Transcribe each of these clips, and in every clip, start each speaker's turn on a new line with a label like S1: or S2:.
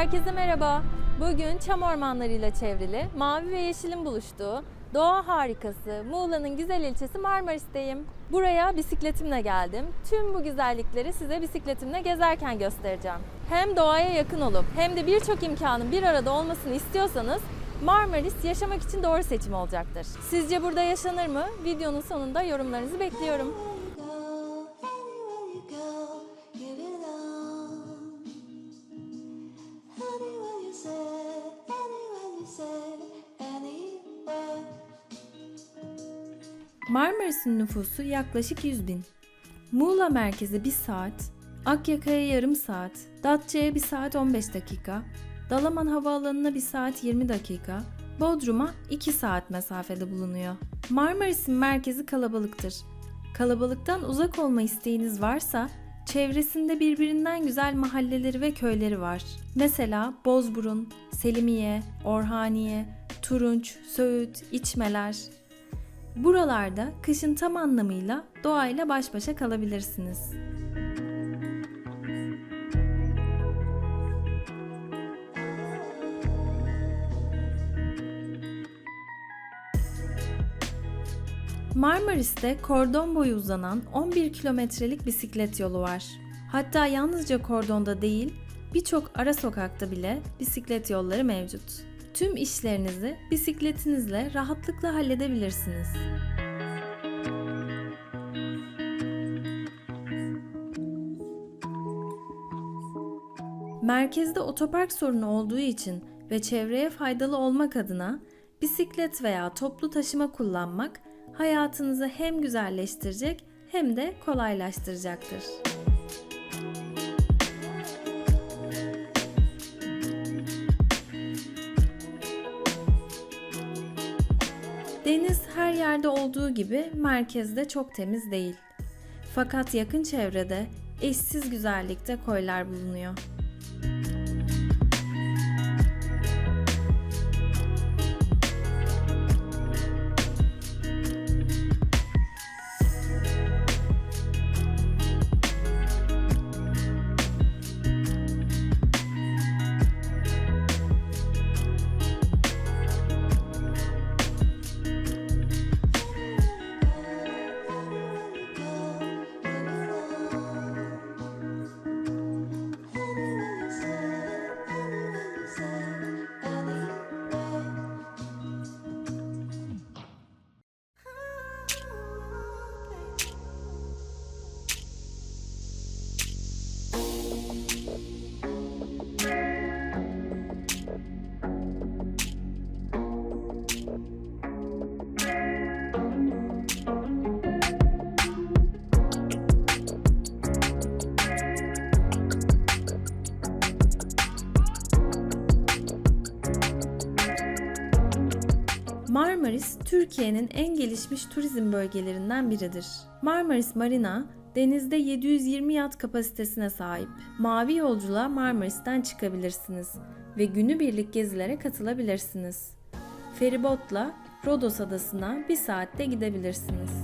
S1: Herkese merhaba. Bugün çam ormanlarıyla çevrili, mavi ve yeşilin buluştuğu doğa harikası Muğla'nın güzel ilçesi Marmaris'teyim. Buraya bisikletimle geldim. Tüm bu güzellikleri size bisikletimle gezerken göstereceğim. Hem doğaya yakın olup hem de birçok imkanın bir arada olmasını istiyorsanız Marmaris yaşamak için doğru seçim olacaktır. Sizce burada yaşanır mı? Videonun sonunda yorumlarınızı bekliyorum. Marmaris'in nüfusu yaklaşık 100 bin. Muğla merkezi 1 saat, Akyaka'ya yarım saat, Datça'ya 1 saat 15 dakika, Dalaman Havaalanı'na 1 saat 20 dakika, Bodrum'a 2 saat mesafede bulunuyor. Marmaris'in merkezi kalabalıktır. Kalabalıktan uzak olma isteğiniz varsa çevresinde birbirinden güzel mahalleleri ve köyleri var. Mesela Bozburun, Selimiye, Orhaniye, Turunç, Söğüt, İçmeler, Buralarda kışın tam anlamıyla doğayla baş başa kalabilirsiniz. Marmaris'te kordon boyu uzanan 11 kilometrelik bisiklet yolu var. Hatta yalnızca kordonda değil, birçok ara sokakta bile bisiklet yolları mevcut. Tüm işlerinizi bisikletinizle rahatlıkla halledebilirsiniz. Merkezde otopark sorunu olduğu için ve çevreye faydalı olmak adına bisiklet veya toplu taşıma kullanmak hayatınızı hem güzelleştirecek hem de kolaylaştıracaktır. Yerde olduğu gibi merkezde çok temiz değil. Fakat yakın çevrede eşsiz güzellikte koylar bulunuyor. Marmaris, Türkiye'nin en gelişmiş turizm bölgelerinden biridir. Marmaris Marina, denizde 720 yat kapasitesine sahip. Mavi yolculuğa Marmaris'ten çıkabilirsiniz ve günübirlik gezilere katılabilirsiniz. Feribotla Rodos adasına bir saatte gidebilirsiniz.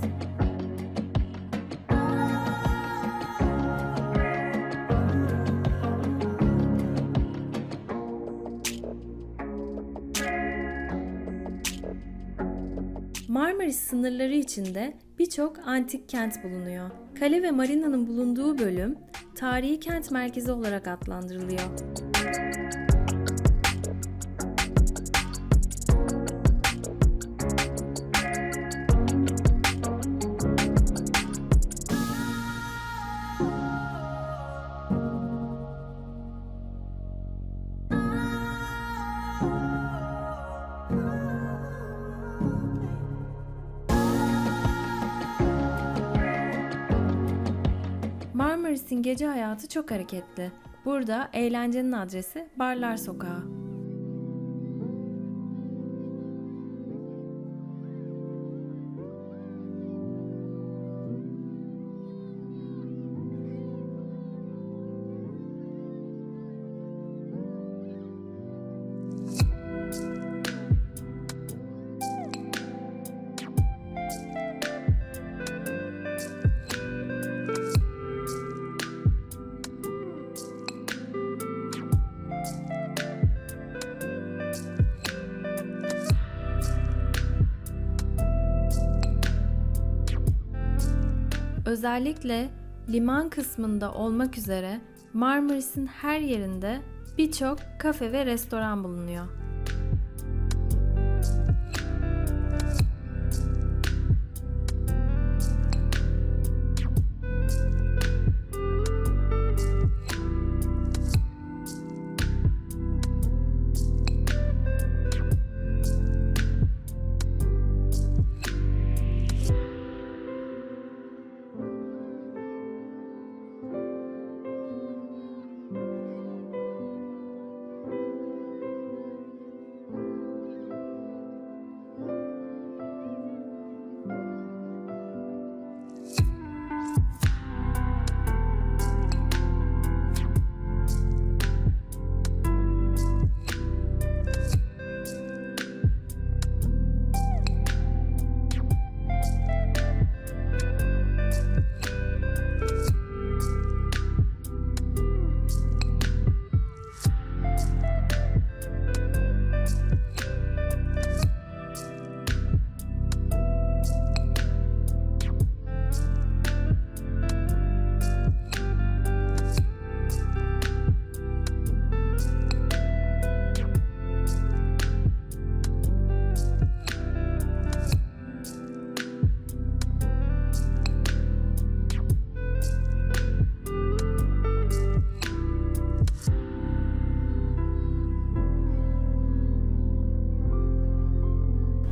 S1: Marmaris sınırları içinde birçok antik kent bulunuyor. Kale ve marinanın bulunduğu bölüm tarihi kent merkezi olarak adlandırılıyor. Gece hayatı çok hareketli. Burada eğlencenin adresi Barlar Sokağı. Özellikle liman kısmında olmak üzere Marmaris'in her yerinde birçok kafe ve restoran bulunuyor.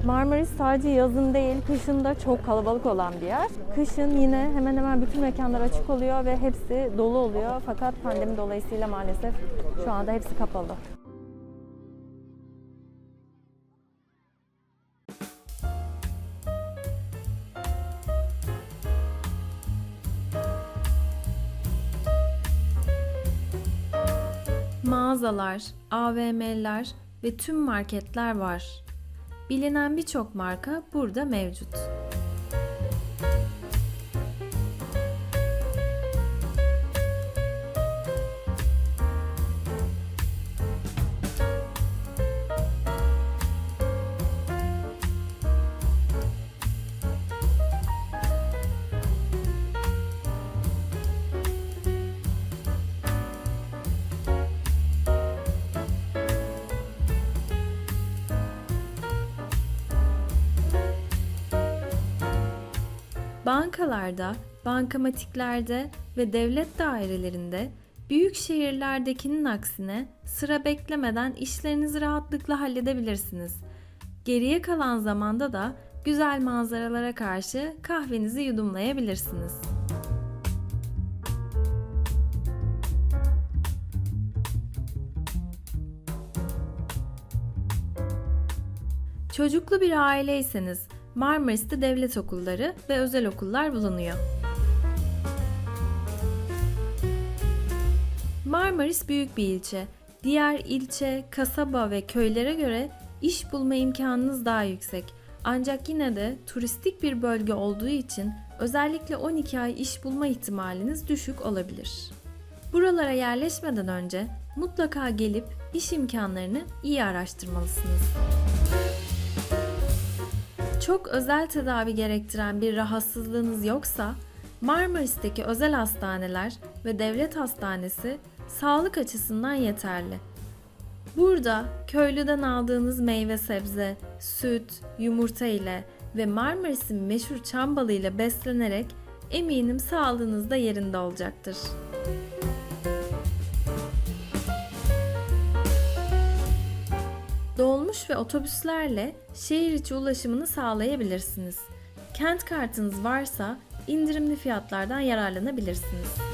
S2: Marmaris sadece yazın değil, kışın da çok kalabalık olan bir yer. Kışın yine hemen hemen bütün mekanlar açık oluyor ve hepsi dolu oluyor. Fakat pandemi dolayısıyla maalesef şu anda hepsi kapalı.
S1: Mağazalar, AVM'ler ve tüm marketler var. Bilinen birçok marka burada mevcut. Bankalarda, bankamatiklerde ve devlet dairelerinde büyük şehirlerdekinin aksine sıra beklemeden işlerinizi rahatlıkla halledebilirsiniz. Geriye kalan zamanda da güzel manzaralara karşı kahvenizi yudumlayabilirsiniz. Çocuklu bir aileyseniz Marmaris'te devlet okulları ve özel okullar bulunuyor. Marmaris büyük bir ilçe. Diğer ilçe, kasaba ve köylere göre iş bulma imkanınız daha yüksek. Ancak yine de turistik bir bölge olduğu için özellikle 12 ay iş bulma ihtimaliniz düşük olabilir. Buralara yerleşmeden önce mutlaka gelip iş imkanlarını iyi araştırmalısınız. Çok özel tedavi gerektiren bir rahatsızlığınız yoksa Marmaris'teki özel hastaneler ve devlet hastanesi sağlık açısından yeterli. Burada köylüden aldığınız meyve sebze, süt, yumurta ile ve Marmaris'in meşhur çam balı ile beslenerek eminim sağlığınız da yerinde olacaktır. Dolmuş ve otobüslerle şehir içi ulaşımını sağlayabilirsiniz. Kent kartınız varsa indirimli fiyatlardan yararlanabilirsiniz.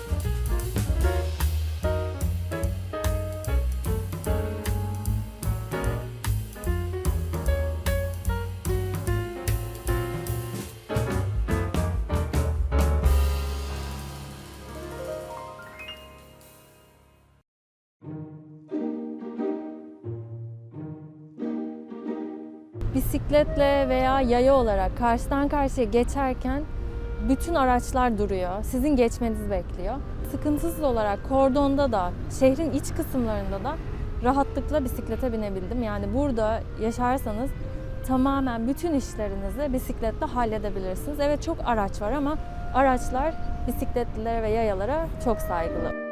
S2: Bisikletle veya yaya olarak karşıdan karşıya geçerken bütün araçlar duruyor. Sizin geçmenizi bekliyor. Sıkıntısız olarak kordonda da, şehrin iç kısımlarında da rahatlıkla bisiklete binebildim. Yani burada yaşarsanız tamamen bütün işlerinizi bisikletle halledebilirsiniz. Evet çok araç var ama
S1: araçlar bisikletlilere ve yayalara çok saygılı.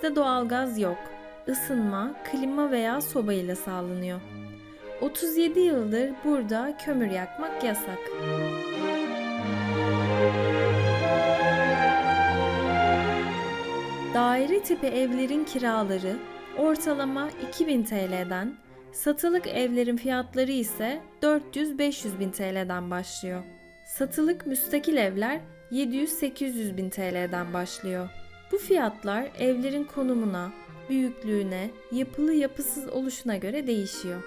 S3: Marmaris'te doğalgaz yok. Isınma, klima veya soba ile sağlanıyor. 37 yıldır burada kömür yakmak yasak. Daire tipi evlerin kiraları ortalama 2000 TL'den, satılık evlerin fiyatları ise 400-500 bin TL'den başlıyor. Satılık müstakil evler 700-800 bin TL'den başlıyor. Bu fiyatlar evlerin konumuna, büyüklüğüne, yapılı yapısız oluşuna göre değişiyor.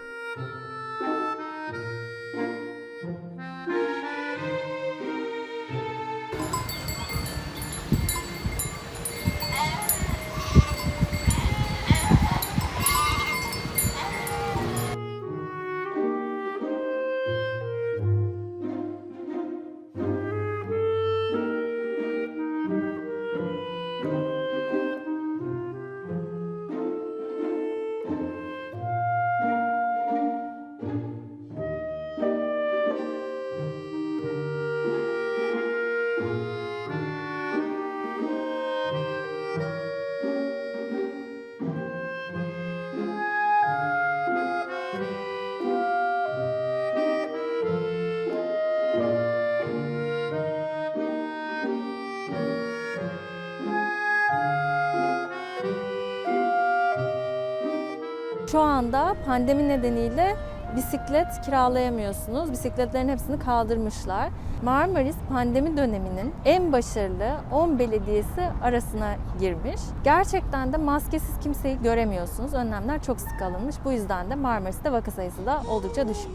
S1: Şu anda pandemi nedeniyle bisiklet kiralayamıyorsunuz. Bisikletlerin hepsini kaldırmışlar. Marmaris pandemi döneminin en başarılı 10 belediyesi arasına girmiş. Gerçekten de maskesiz kimseyi göremiyorsunuz. Önlemler çok sık alınmış. Bu yüzden de Marmaris'te vaka sayısı da oldukça düşük.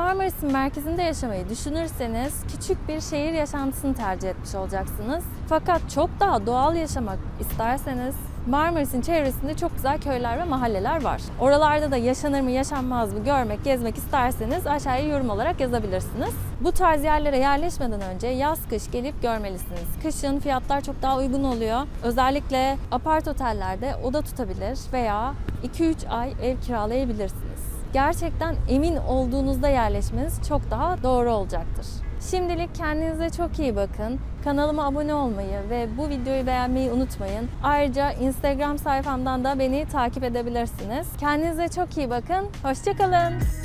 S1: Marmaris'in merkezinde yaşamayı düşünürseniz küçük bir şehir yaşantısını tercih etmiş olacaksınız. Fakat çok daha doğal yaşamak isterseniz Marmaris'in çevresinde çok güzel köyler ve mahalleler var. Oralarda da yaşanır mı yaşanmaz mı görmek, gezmek isterseniz aşağıya yorum olarak yazabilirsiniz. Bu tarz yerlere yerleşmeden önce yaz kış gelip görmelisiniz. Kışın fiyatlar çok daha uygun oluyor. Özellikle apart otellerde oda tutabilir veya 2-3 ay ev kiralayabilirsiniz gerçekten emin olduğunuzda yerleşmeniz çok daha doğru olacaktır. Şimdilik kendinize çok iyi bakın. Kanalıma abone olmayı ve bu videoyu beğenmeyi unutmayın. Ayrıca Instagram sayfamdan da beni takip edebilirsiniz. Kendinize çok iyi bakın. Hoşçakalın.